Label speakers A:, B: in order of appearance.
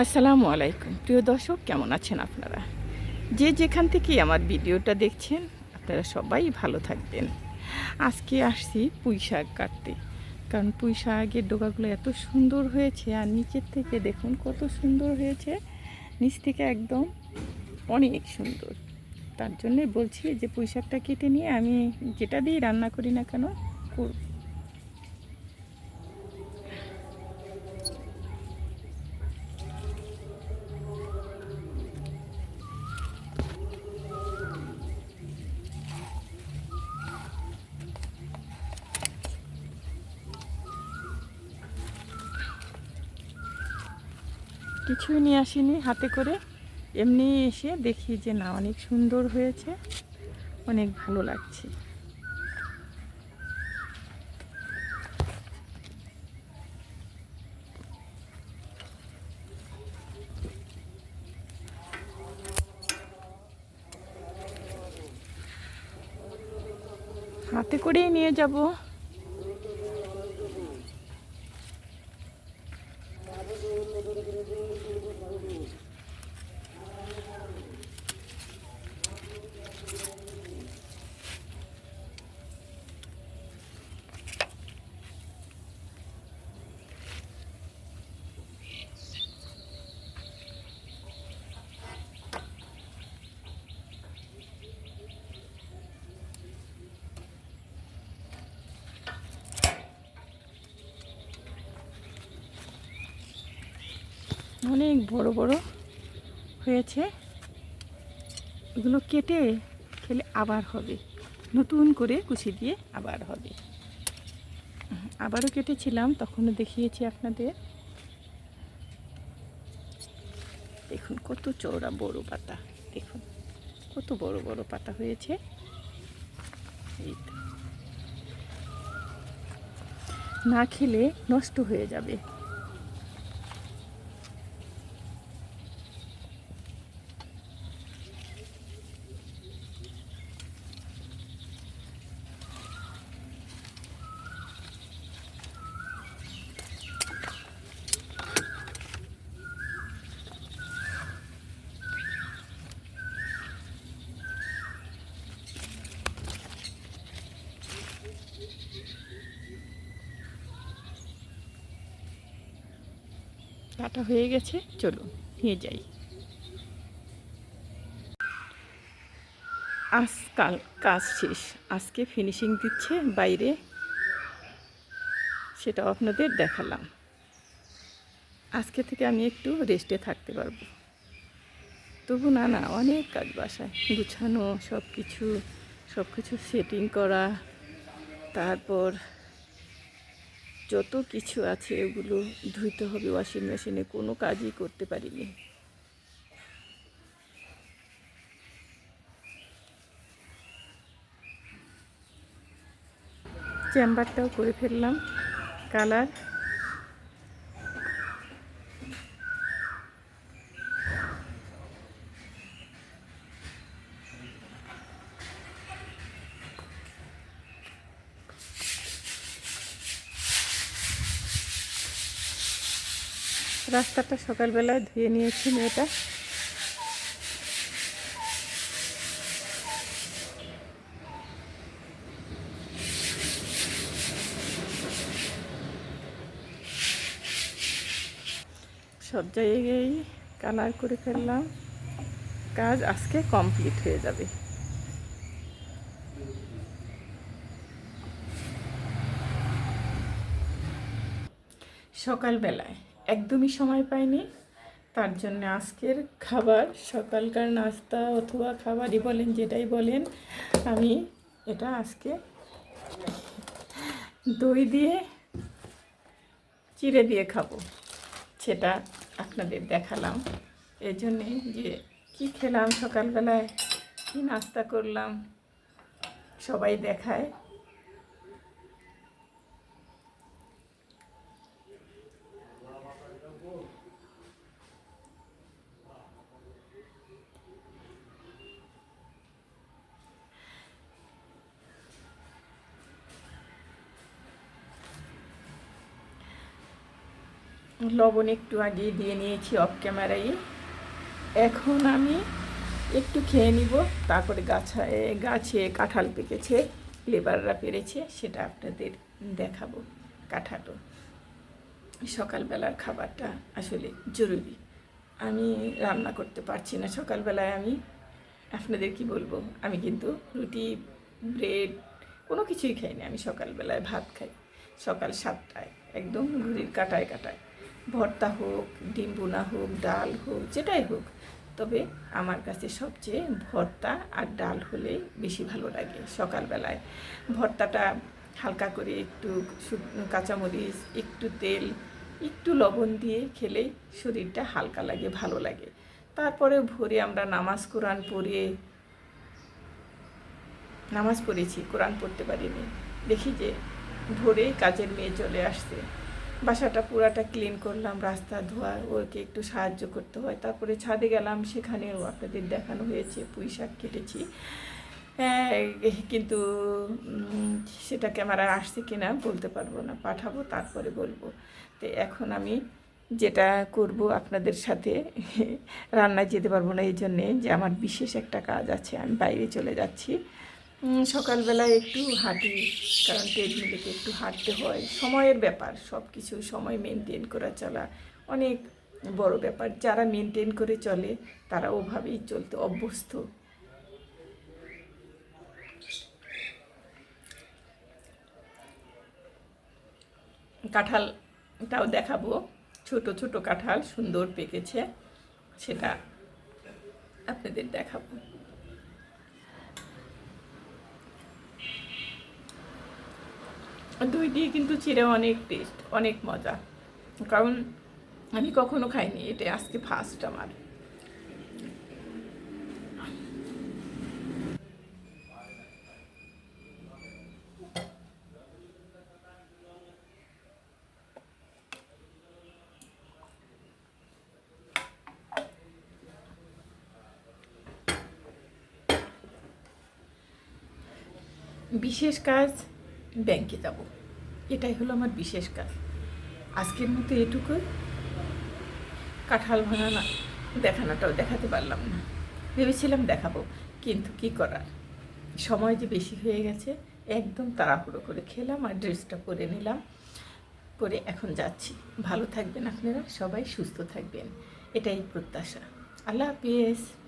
A: আসসালামু আলাইকুম। প্রিয় দর্শক, কেমন আছেন আপনারা? যে যেখান থেকে আমার ভিডিওটা দেখছেন, আপনারা সবাই ভালো থাকবেন। আজকে আসছি পুঁই শাক কাটতে। কারণ পুঁই শাকের ডোকাগুলো এত সুন্দর হয়েছে, আর নিচের থেকে দেখুন কত সুন্দর হয়েছে। নিচ থেকে একদম অনেক সুন্দর। তার জন্যে বলছি যে পুঁই শাকটা কেটে নিয়ে আমি যেটা দিয়ে রান্না করি না কেন করব কিছুই নিয়ে আসিনি হাতে করে। এমনি এসে দেখি যে না, অনেক সুন্দর হয়েছে, অনেক ভালো লাগছে। হাতে করেই নিয়ে যাব। অনেক বড় বড় হয়েছে। এগুলো কেটে খেলে আবার হবে। নতুন করে কুচি দিয়ে আবার হবে। আবারও কেটেছিলাম, তখনও দেখিয়েছি আপনাদের। দেখুন কত চওড়া বড় পাতা। দেখুন কত বড় বড় পাতা হয়েছে। না খেলে নষ্ট হয়ে যাবে। কাটা হয়ে গেছে, চলুন, নিয়ে যাই। আজকাল কাজ শেষ। আজকে ফিনিশিং দিচ্ছে বাইরে। সেটাও আপনাদের দেখালাম। আজকে থেকে আমি একটু রেস্টে থাকতে পারব। তবু না না, অনেক কাজ বাসায়। গুছানো সব কিছু সব কিছু সেটিং করা, তারপর যত কিছু আছে এগুলো ধুইতে হবে ওয়াশিং মেশিনে কোনো কাজই করতে পারিনি। চেম্বারটাও করে ফেললাম। কালার রাস্তাটা সকালবেলায় ধুয়ে নিয়েছি মেয়েটা। সব জায়গায় কালার করে ফেললাম। কাজ আজকে কমপ্লিট হয়ে যাবে। সকালবেলায় একদমই সময় পাইনি। তার জন্য আজকের খাবার, সকালকার নাস্তা অথবা খাবারই বলেন, যেটাই বলেন, আমি এটা আজকে দই দিয়ে চিড়ে দিয়ে খাব, সেটা আপনাদের দেখালাম। এই জন্যে যে কি খেলাম সকালবেলায়, কি নাস্তা করলাম, সবাই দেখায়। লবণ একটু আগে দিয়ে নিয়েছি অফ ক্যামেরায় এখন আমি একটু খেয়ে নিব, তারপরে গাছায়, গাছে কাঁঠাল পেকেছে, লেবাররা পেরেছে, সেটা আপনাদের দেখাবো কাঁঠালও। সকালবেলার খাবারটা আসলে জরুরি। আমি রান্না করতে পারছি না সকালবেলায় আমি। আপনাদের কি বলব? আমি কিন্তু রুটি, ব্রেড, কোনো কিছুই খাই না। আমি সকালবেলায় ভাত খাই। সকাল সাতটায়, একদম ঘুরির কাটায় কাটায়। ভর্তা হোক, ডিম বোনা হোক, ডাল হোক, যেটাই হোক, তবে আমার কাছে সবচেয়ে ভর্তা আর ডাল হলে বেশি ভালো লাগে সকালবেলায়। ভর্তাটা হালকা করে একটু কাঁচামরিচ, একটু তেল, একটু লবণ দিয়ে খেলেই শরীরটা হালকা লাগে, ভালো লাগে। তারপরে ভোরে আমরা নামাজ কোরআন পড়ে, নামাজ পড়েছি, কোরআন পড়তে পারিনি। দেখি যে ভোরে কাজের মেয়ে চলে আসছে। বাসাটা পুরাটা ক্লিন করলাম রাস্তা ধোয়া ওকে একটু সাহায্য করতে হয়। তারপরে ছাদে গেলাম সেখানেও আপনাদের দেখানো হয়েছে পুঁই শাক কেটেছি। হ্যাঁ, কিন্তু সেটা ক্যামেরায় আসছে কি না বলতে পারব না পাঠাবো তারপরে বলব। তো এখন আমি যেটা করব আপনাদের সাথে রান্নায় যেতে পারব না এই জন্যে যে আমার বিশেষ একটা কাজ আছে আমি বাইরে চলে যাচ্ছি। সকালবেলায় একটু হাঁটি, কারণ ট্রেডমিলে একটু হাঁটতে হয়। সময়ের ব্যাপার সব কিছু সময় মেনটেন করা চলা অনেক বড় ব্যাপার। যারা মেনটেন করে চলে, তারা ওভাবেই চলতে অভ্যস্ত। কাঁঠালটাও দেখাবো। ছোট ছোট কাঁঠাল সুন্দর পেকেছে, সেটা আপনাদের দেখাবো। দই দিয়ে কিন্তু চিড়ে অনেক টেস্ট অনেক মজা। কারণ আমি কখনো খাইনি এটা আজকে ফার্স্ট আমার। বিশেষ কাজ ব্যাংকে যাব। এটাই হলো আমার বিশেষ কাজ। আজকের মতো এটুকুই। কাঁঠাল ভাঙা না, দেখানোটাও দেখাতে পারলাম না। ভেবেছিলাম দেখাবো, কিন্তু কি করার? সময় যে বেশি হয়ে গেছে, একদম তাড়াহুড়ো করে খেলাম আর ড্রেসটা পরে নিলাম। পরে এখন যাচ্ছি। ভালো থাকবেন আপনারা, সবাই সুস্থ থাকবেন। এটাই প্রত্যাশা। আল্লাহ হাফিজ।